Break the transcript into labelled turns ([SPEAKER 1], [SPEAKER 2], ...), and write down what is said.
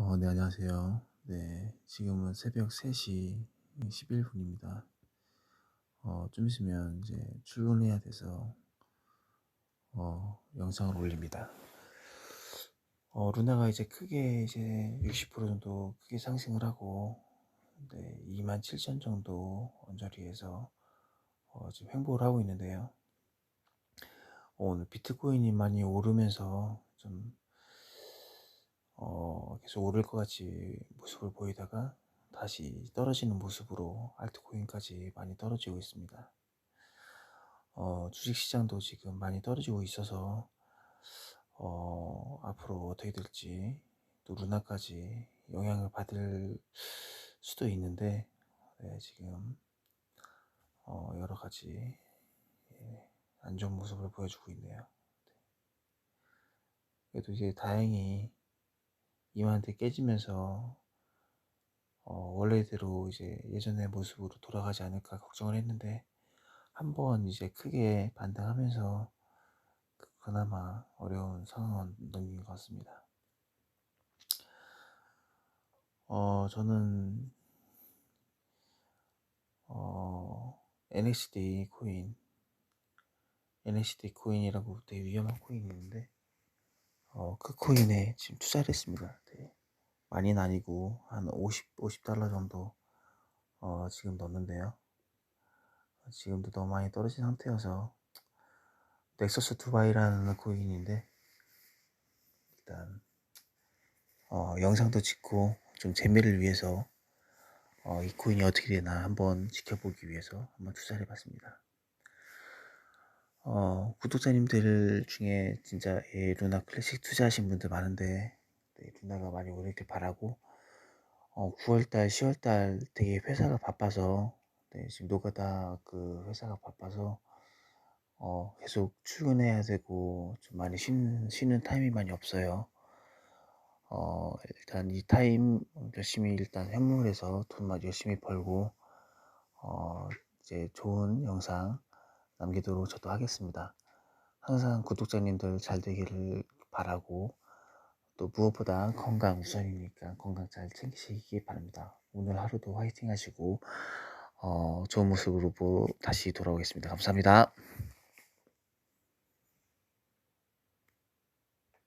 [SPEAKER 1] 어, 네, 안녕하세요. 네, 지금은 새벽 3시 11분입니다. 어, 좀 있으면 이제 출근해야 돼서, 어, 영상을 올립니다. 어, 루나가 이제 크게 이제 60% 정도 크게 상승을 하고, 네, 27,000 정도 언저리에서, 어, 지금 횡보를 하고 있는데요. 어, 오늘 비트코인이 많이 오르면서 좀 어, 계속 오를 것 같이 모습을 보이다가 다시 떨어지는 모습으로 알트코인까지 많이 떨어지고 있습니다. 어, 주식시장도 지금 많이 떨어지고 있어서 어, 앞으로 어떻게 될지 또 루나까지 영향을 받을 수도 있는데 네, 지금 어, 여러 가지 예, 안 좋은 모습을 보여주고 있네요. 그래도 이제 다행히 이마한테 깨지면서 어, 원래대로 이제 예전의 모습으로 돌아가지 않을까 걱정을 했는데 한번 이제 크게 반등하면서 그- 그나마 어려운 상황은 넘긴 것 같습니다. 어, 저는 어, NXT 코인, NXT 코인이라고 되게 위험한 코인이 있는데 어, 그 코인에 지금 투자를 했습니다. 네. 많이는 아니고 한 50, 50달러 정도 어, 지금 넣었는데요. 지금도 너무 많이 떨어진 상태여서 넥서스 두바이라는 코인인데 일단 어, 영상도 찍고 좀 재미를 위해서 어, 이 코인이 어떻게 되나 한번 지켜보기 위해서 한번 투자를 해봤습니다. 어, 구독자님들 중에 진짜 예, 루나 클래식 투자하신 분들 많은데 네, 루나가 많이 오르길 바라고 어, 9월달, 10월달 되게 회사가 바빠서 네, 지금 노가다 그 회사가 바빠서 어, 계속 출근해야 되고 좀 많이 쉬는, 쉬는 타임이 많이 없어요. 어, 일단 이 타임 열심히 일단 현물에서 돈 많이 열심히 벌고 어, 이제 좋은 영상 남기도록 저도 하겠습니다. 항상 구독자님들 잘 되기를 바라고 또 무엇보다 건강 우선이니까 건강 잘 챙기시기 바랍니다. 오늘 하루도 화이팅 하시고 어, 좋은 모습으로 다시 돌아오겠습니다. 감사합니다.